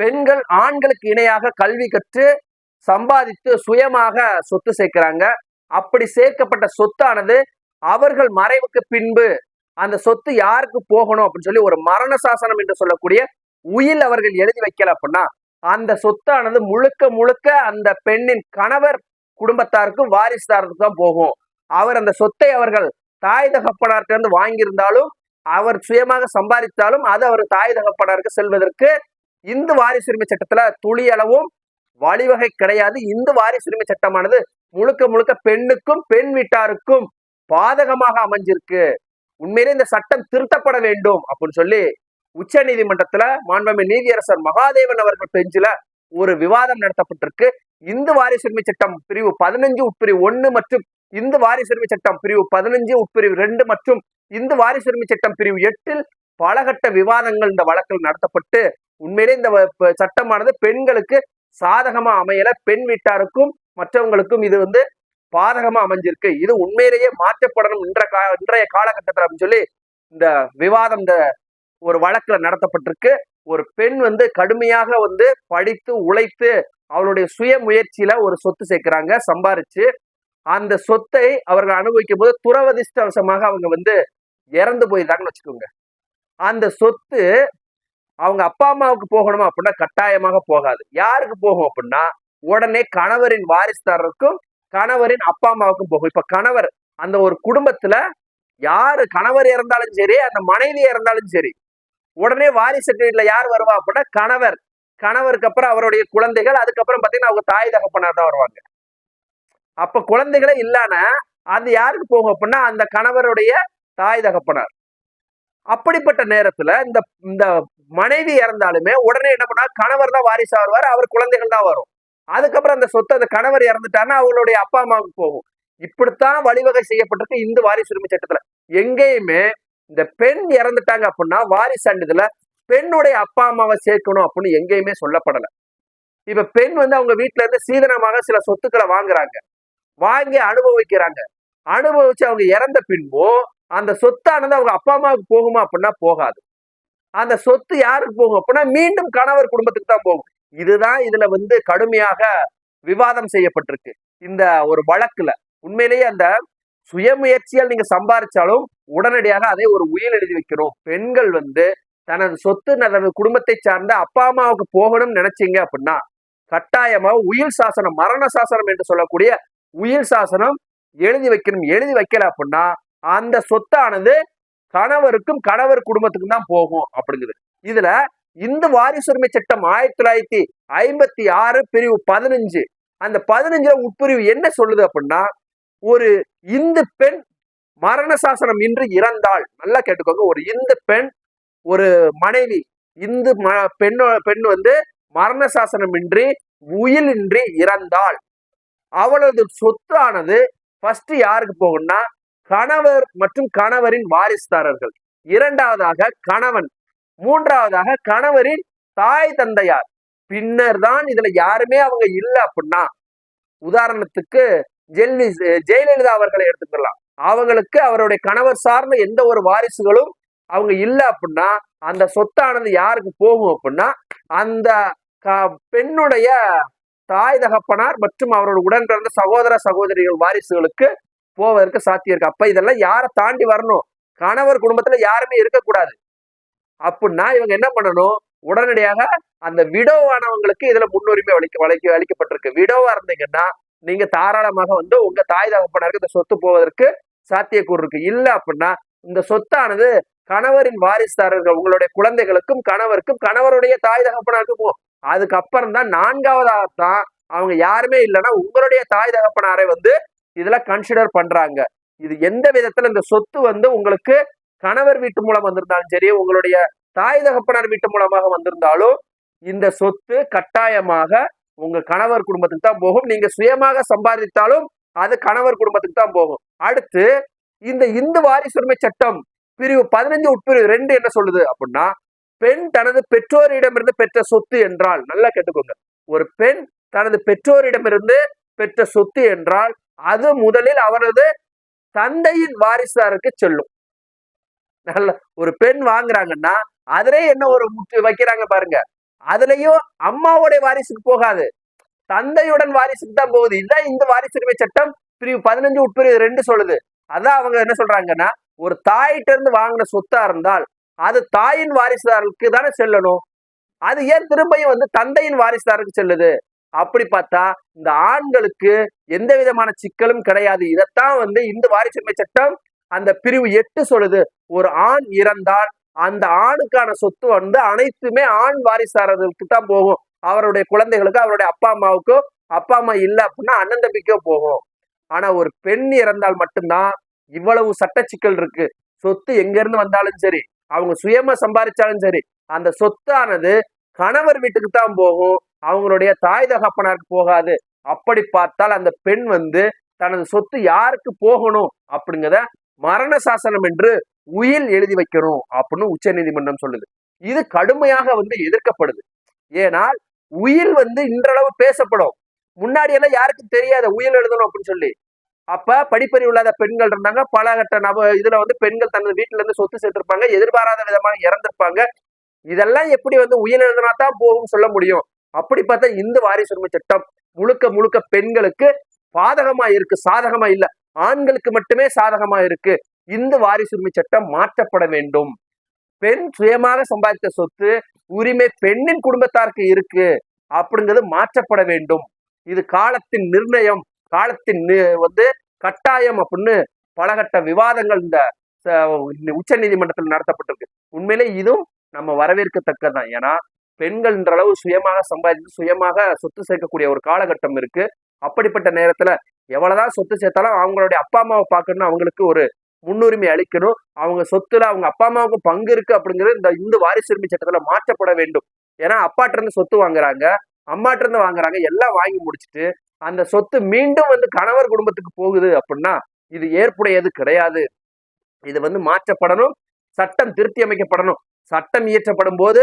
பெண்கள் ஆண்களுக்கு இணையாக கல்வி கற்று சம்பாதித்து சுயமாக சொத்து சேர்க்கிறாங்க. அப்படி சேர்க்கப்பட்ட சொத்தானது அவர்கள் மறைவுக்கு பின்பு அந்த சொத்து யாருக்கு போகணும் அப்படின்னு சொல்லி ஒரு மரண சாசனம் என்று சொல்லக்கூடிய உயில் அவர்கள் எழுதி வைக்கல அப்படின்னா அந்த சொத்தானது முழுக்க முழுக்க அந்த பெண்ணின் கணவர் குடும்பத்தாருக்கும் வாரிசுதாரத்துக்கு தான் போகும். அவர் அந்த சொத்தை அவர்கள் தாய் தகப்பனார்ட்ட இருந்து வாங்கியிருந்தாலும் அவர் சுயமாக சம்பாதித்தாலும் அது அவர் தாய் தகப்பனாருக்கு செல்வதற்கு இந்து வாரிசுரிமை சட்டத்துல துளி அளவும் வழிவகை கிடையாது. இந்து வாரிசுரிமை சட்டமானது முழுக்க முழுக்க பெண்ணுக்கும் பெண் வீட்டாருக்கும் பாதகமாக அமைஞ்சிருக்கு. உண்மையிலே இந்த சட்டம் திருத்தப்பட வேண்டும் அப்படின்னு சொல்லி உச்ச நீதிமன்றத்துல மாண்பமை நீதியரசர் மகாதேவன் அவர்கள் பெஞ்சில ஒரு விவாதம் நடத்தப்பட்டிருக்கு. இந்து வாரிசுரிமை சட்டம் பிரிவு பதினஞ்சு உட்பிரிவு ஒன்னு மற்றும் இந்து வாரிசுரிமை சட்டம் பிரிவு பதினஞ்சு உட்பிரிவு ரெண்டு மற்றும் இந்து வாரிசுரிமை சட்டம் பிரிவு எட்டில் பலகட்ட விவாதங்கள் இந்த வழக்கில் நடத்தப்பட்டு உண்மையிலே இந்த வ- சட்டமானது பெண்களுக்கு சாதகமா அமையல. பெண் வீட்டாருக்கும் மற்றவங்களுக்கும் இது வந்து பாதகமா அமைஞ்சிருக்கு. இது உண்மையிலேயே மாற்றப்படணும் இன்ற கா இன்றைய காலகட்டத்தில் அப்படின்னு சொல்லி இந்த விவாதம் இந்த ஒரு வழக்குல நடத்தப்பட்டிருக்கு. ஒரு பெண் வந்து கடுமையாக வந்து படித்து உழைத்து அவளுடைய சுய முயற்சியில ஒரு சொத்து சேர்க்கிறாங்க சம்பாரிச்சு. அந்த சொத்தை அவர்கள் அனுபவிக்கும் போது துறவதிஷ்டவசமாக அவங்க வந்து இறந்து போயிட்டாங்கன்னு வச்சுக்கோங்க. அந்த சொத்து அவங்க அப்பா அம்மாவுக்கு போகணுமா அப்படின்னா கட்டாயமாக போகாது. யாருக்கு போகும் அப்படின்னா உடனே கணவரின் வாரிசுதாரருக்கும் கணவரின் அப்பா அம்மாவுக்கும் போகும். இப்ப கணவர் அந்த ஒரு குடும்பத்துல யாரு கணவர் இறந்தாலும் சரி அந்த மனைவி இறந்தாலும் சரி உடனே வாரிசு வீட்டுல யார் வருவா அப்படின்னா கணவர். கணவருக்கு அப்புறம் அவருடைய குழந்தைகள் அதுக்கப்புறம் பாத்தீங்கன்னா அவங்க தாய் தகப்பனார் தான் வருவாங்க. அப்ப குழந்தைகளே இல்லான அது யாருக்கு போகும் அப்படின்னா அந்த கணவருடைய தாய் தகப்பனார். அப்படிப்பட்ட நேரத்துல இந்த இந்த மனைவி இறந்தாலுமே உடனே என்ன பண்ணா கணவர் தான் வாரிசா வருவார் அவர் குழந்தைகள் தான் வரும். அதுக்கப்புறம் அந்த சொத்து அந்த கணவர் இறந்துட்டாருன்னா அவங்களுடைய அப்பா அம்மாவுக்கு போகும். இப்படித்தான் வழிவகை செய்யப்பட்டிருக்கு இந்து வாரிசு உரிமை சட்டத்துல. எங்கேயுமே இந்த பெண் இறந்துட்டாங்க அப்படின்னா வாரிசு அண்டுதுல பெண்ணுடைய அப்பா அம்மாவை சேர்க்கணும் அப்படின்னு எங்கேயுமே சொல்லப்படல. இப்ப பெண் வந்து அவங்க வீட்டுல இருந்து சீதனமாக சில சொத்துக்களை வாங்குறாங்க. வாங்கி அனுபவிக்கிறாங்க. அனுபவிச்சு அவங்க இறந்த பின்போ அந்த சொத்தானது அவங்க அப்பா அம்மாவுக்கு போகுமா அப்படின்னா போகாது. அந்த சொத்து யாருக்கு போகும் அப்படின்னா மீண்டும் கணவர் குடும்பத்துக்கு தான் போகும். இதுதான் இதுல வந்து கடுமையாக விவாதம் செய்யப்பட்டிருக்கு. இந்த ஒரு வழக்குல உண்மையிலேயே அந்த சுயமுயற்சியால் நீங்க சம்பாரிச்சாலும் உடனடியாக அதை ஒரு உயிர் எழுதி வைக்கணும் பெண்கள் வந்து தனது சொத்து தனது குடும்பத்தை சார்ந்த அப்பா அம்மாவுக்கு போகணும்னு நினைச்சீங்க அப்படின்னா கட்டாயமா உயிர் சாசனம் மரண சாசனம் என்று சொல்லக்கூடிய உயிர் சாசனம் எழுதி வைக்கணும். எழுதி வைக்கல அப்படின்னா அந்த சொத்தானது கணவருக்கும் கணவர் குடும்பத்துக்கும் தான் போகும் அப்படிங்குது. இதுல இந்து வாரிசுரிமை சட்டம் ஆயிரத்தி தொள்ளாயிரத்தி ஐம்பத்தி ஆறு பிரிவு பதினஞ்சு. அந்த பதினஞ்சுல உட்பிரிவு என்ன சொல்லுது அப்படின்னா ஒரு இந்து பெண் மரண சாசனம் இன்றி இறந்தால் நல்லா கேட்டுக்கோங்க. ஒரு இந்து பெண் ஒரு மனைவி இந்து ம பெண் பெண் வந்து மரண சாசனம் இன்றி உயிலின்றி இறந்தாள். அவளது சொத்தானது ஃபர்ஸ்ட் யாருக்கு போகும்னா கணவர் மற்றும் கணவரின் வாரிசுதாரர்கள். இரண்டாவதாக கணவன் மூன்றாவதாக கணவரின் தாய் தந்தையார். பின்னர் தான் இதுல யாருமே அவங்க இல்லை அப்படின்னா உதாரணத்துக்கு ஜெல்லி ஜெயலலிதா அவர்களை எடுத்துக்கலாம் அவங்களுக்கு அவருடைய கணவர் சார்ந்த எந்த ஒரு வாரிசுகளும் அவங்க இல்லை அப்படின்னா அந்த சொத்தானது யாருக்கு போகும் அப்படின்னா அந்த க- பெண்ணுடைய தாய் தகப்பனார் மற்றும் அவரோட உடன் பிறந்த சகோதர சகோதரிகள் வாரிசுகளுக்கு போவதற்கு சாத்தியம் இருக்கு. அப்ப இதெல்லாம் யாரை தாண்டி வரணும்? கணவர் குடும்பத்துல யாருமே இருக்கக்கூடாது. அப்படின்னா இவங்க என்ன பண்ணணும்? உடனடியாக அந்த விடோவானவங்களுக்கு இதுல முன்னுரிமை அளிக்க வளைக்க அளிக்கப்பட்டிருக்கு. விடோவா இருந்தீங்கன்னா நீங்க தாராளமாக வந்து உங்க தாய் தகப்பனருக்கு இந்த சொத்து போவதற்கு சாத்தியக்கூறு இருக்கு இல்ல அப்படின்னா இந்த சொத்தானது கணவரின் வாரிசுதாரர்கள் உங்களுடைய குழந்தைகளுக்கும் கணவருக்கும் கணவருடைய தாய் தகப்பனாருக்கும்? போகும் அதுக்கப்புறம் தான் நான்காவதாக தான் அவங்க யாருமே இல்லைன்னா உங்களுடைய தாய் தகப்பனாரை வந்து இதெல்லாம் கன்சிடர் பண்றாங்க. இது எந்த விதத்துல இந்த சொத்து வந்து உங்களுக்கு கணவர் வீட்டு மூலம் வந்திருந்தாலும் சரி உங்களுடைய தாய் தகப்பனார் வீட்டு மூலமாக வந்திருந்தாலும் இந்த சொத்து கட்டாயமாக உங்க கணவர் குடும்பத்துக்கு தான் போகும். நீங்க சுயமாக சம்பாதித்தாலும் அது கணவர் குடும்பத்துக்கு தான் போகும். அடுத்து இந்த இந்து வாரிசுரிமை சட்டம் பிரிவு பதினஞ்சு உட்பிரிவு ரெண்டு என்ன சொல்லுது அப்படின்னா பெண் தனது பெற்றோரிடமிருந்து பெற்ற சொத்து என்றால் நல்லா கேட்டுக்கோங்க. ஒரு பெண் தனது பெற்றோரிடமிருந்து பெற்ற சொத்து என்றால் அது முதலில் அவரது தந்தையின் வாரிசாருக்கு செல்லும். நல்ல ஒரு பெண் வாங்குறாங்கன்னா அதிலே என்ன ஒரு முற்று வைக்கிறாங்க பாருங்க. அதுலயும் அம்மாவுடைய வாரிசுக்கு போகாது. தந்தையுடன் வாரிசுக்கு தான் போகுது. இதுதான் இந்த வாரிசுரிமை சட்டம். பிரிவு பதினஞ்சு உட்பிரிவு ரெண்டு சொல்லுது. அதான் அவங்க என்ன சொல்றாங்கன்னா ஒரு தாயிட்ட இருந்து வாங்கின சொத்தா இருந்தால் அது தாயின் வாரிசுதாருக்கு தானே செல்லணும். அது ஏன் திரும்பியும் வந்து தந்தையின் வாரிசுதாருக்கு செல்லுது? அப்படி பார்த்தா இந்த ஆண்களுக்கு எந்த விதமான சிக்கலும் கிடையாது. இதைத்தான் வந்து இந்த வாரிசுரிமை சட்டம் அந்த பிரிவு எட்டு சொல்லுது. ஒரு ஆண் இறந்தால் அந்த ஆணுக்கான சொத்து வந்து அனைத்துமே ஆண் வாரிசாரர்களுக்கு தான் போகும். அவருடைய குழந்தைகளுக்கு அவருடைய அப்பா அம்மாவுக்கோ அப்பா அம்மா இல்லை அப்படின்னா அண்ணன் தம்பிக்கோ போகும். ஆனா ஒரு பெண் இறந்தால் மட்டும்தான் இவ்வளவு சட்ட சிக்கல் இருக்கு. சொத்து எங்க இருந்து வந்தாலும் சரி அவங்க சுயமா சம்பாதிச்சாலும் சரி அந்த சொத்தானது கணவர் வீட்டுக்கு தான் போகும். அவங்களுடைய தாய் தகப்பனாருக்கு போகாது. அப்படி பார்த்தால் அந்த பெண் வந்து தனது சொத்து யாருக்கு போகணும் அப்படிங்கிறத மரண சாசனம் என்று உயில் எழுதி வைக்கணும் அப்படின்னு உச்ச நீதிமன்றம் சொல்லுது. இது கடுமையாக வந்து எதிர்க்கப்படுது. ஏனால் உயில் வந்து இன்றளவு பேசப்படும். முன்னாடி எல்லாம் யாருக்கும் தெரியாத உயில் எழுதணும் அப்படின்னு சொல்லி. அப்ப படிப்பறிவு இல்லாத பெண்கள் இருந்தாங்க. பல கட்ட நப இதுல வந்து பெண்கள் தனது வீட்டுல இருந்து சொத்து சேர்த்திருப்பாங்க. எதிர்பாராத விதமாக இறந்திருப்பாங்க. இதெல்லாம் எப்படி வந்து உயிர் எழுதினா தான் போகும் சொல்ல முடியும். அப்படி பார்த்தா இந்த வாரிசுரிமை சட்டம் முழுக்க முழுக்க பெண்களுக்கு பாதகமா இருக்கு சாதகமா இல்ல. ஆண்களுக்கு மட்டுமே சாதகமா இருக்கு. இந்த வாரிசுரிமை சட்டம் மாற்றப்பட வேண்டும். பெண் சுயமாக சம்பாதித்த சொத்து உரிமை பெண்ணின் குடும்பத்தாருக்கு இருக்கு அப்படிங்கிறது மாற்றப்பட வேண்டும். இது காலத்தின் நிர்ணயம் காலத்தின் வந்து கட்டாயம் அப்படின்னு பலகட்ட விவாதங்கள் இந்த உச்ச நீதிமன்றத்தில் நடத்தப்பட்டிருக்கு. உண்மையிலே இதுவும் நம்ம வரவேற்கத்தக்கதான் ஏன்னா பெண்கள்ன்ற அளவு சுயமாக சம்பாதித்து சுயமாக சொத்து சேர்க்கக்கூடிய ஒரு காலகட்டம் இருக்கு. அப்படிப்பட்ட நேரத்துல எவ்வளவுதான் சொத்து சேர்த்தாலும் அவங்களுடைய அப்பா அம்மாவை பார்க்கணும்னு அவங்களுக்கு ஒரு முன்னுரிமை அளிக்கணும். அவங்க சொத்துல அவங்க அப்பா அம்மாவுக்கு பங்கு இருக்கு அப்படிங்கிறது இந்த இந்து வாரிசுரிமை சட்டத்துல மாற்றப்பட வேண்டும். ஏன்னா அப்பாட்ட இருந்து சொத்து வாங்குறாங்க அம்மாட்ட இருந்து வாங்குறாங்க எல்லாம் வாங்கி முடிச்சுட்டு அந்த சொத்து மீண்டும் வந்து கணவர் குடும்பத்துக்கு போகுது அப்படின்னா இது ஏற்புடையது கிடையாது. இது வந்து மாற்றப்படணும் சட்டம் திருத்தி அமைக்கப்படணும். சட்டம் இயற்றப்படும் போது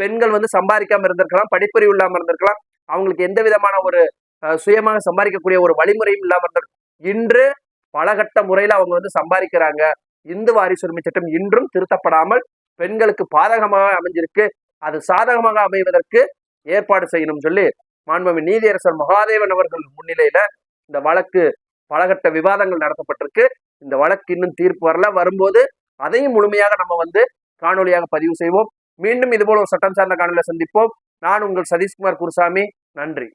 பெண்கள் வந்து சம்பாதிக்காம இருந்திருக்கலாம் படிப்பறிவு இல்லாமல் இருந்திருக்கலாம். அவங்களுக்கு எந்த விதமான ஒரு சுயமாக சம்பாதிக்கக்கூடிய ஒரு வழிமுறையும் இல்லாமல் இருந்திருக்கும். இன்று பலகட்ட முறையில் அவங்க வந்து சம்பாதிக்கிறாங்க. இந்து வாரிசுரிமை சட்டம் இன்றும் திருத்தப்படாமல் பெண்களுக்கு பாதகமாக அமைஞ்சிருக்கு. அது சாதகமாக அமைவதற்கு ஏற்பாடு செய்யணும்னு சொல்லி மாண்புமிகு நீதியரசர் மகாதேவன் அவர்கள் முன்னிலையில இந்த வழக்கு பலகட்ட விவாதங்கள் நடத்தப்பட்டிருக்கு. இந்த வழக்கு இன்னும் தீர்ப்பு வரல. வரும்போது அதையும் முழுமையாக நம்ம வந்து காணொலியாக பதிவு செய்வோம். மீண்டும் இதுபோல ஒரு சட்டம் சார்ந்த காணொலியை சந்திப்போம். நான் உங்கள் சதீஷ்குமார் குருசாமி. நன்றி.